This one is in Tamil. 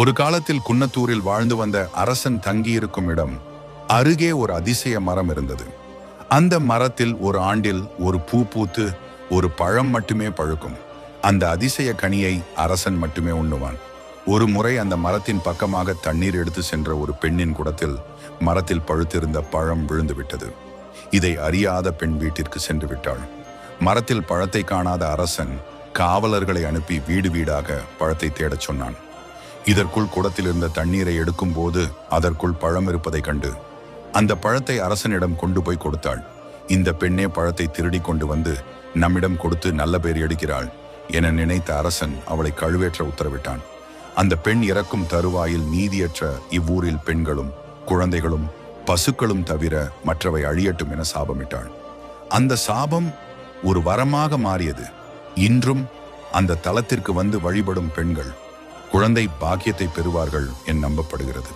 ஒரு காலத்தில் குன்னத்தூரில் வாழ்ந்து வந்த அரசன் தங்கியிருக்கும் இடம் அருகே ஒரு அதிசய மரம் இருந்தது. அந்த மரத்தில் ஒரு ஆண்டில் ஒரு பூ பூத்து ஒரு பழம் மட்டுமே பழுக்கும். அந்த அதிசய கனியை அரசன் மட்டுமே உண்ணுவான். ஒரு முறை அந்த மரத்தின் பக்கமாக தண்ணீர் எடுத்து சென்ற ஒரு பெண்ணின் குடத்தில் மரத்தில் பழுத்திருந்த பழம் விழுந்து விட்டது இதை அறியாத பெண் வீட்டிற்கு சென்று விட்டாள். மரத்தில் பழத்தை காணாத அரசன் காவலர்களை அனுப்பி வீடு வீடாக பழத்தை தேடச் சொன்னான். இதற்குள் குடத்தில் இருந்த தண்ணீரை எடுக்கும்போது அதற்குள் பழம் இருப்பதைக் கண்டு அந்த பழத்தை அரசனிடம் கொண்டு போய் கொடுத்தாள். இந்த பெண்ணே பழத்தை திருடி கொண்டு வந்து நம்மிடம் கொடுத்து நல்ல பேர் எடுக்கிறாள் என நினைத்த அரசன் அவளை கழுவேற்ற உத்தரவிட்டான். அந்த பெண் இறக்கும் தருவாயில் நீதியற்ற இவ்வூரில் பெண்களும் குழந்தைகளும் பசுக்களும் தவிர மற்றவை அழியட்டும் என சாபமிட்டாள். அந்த சாபம் ஒரு வரமாக மாறியது. இன்றும் அந்த தலத்திற்கு வந்து வழிபடும் பெண்கள் குழந்தை பாக்கியத்தை பெறுவார்கள் என் நம்பப்படுகிறது.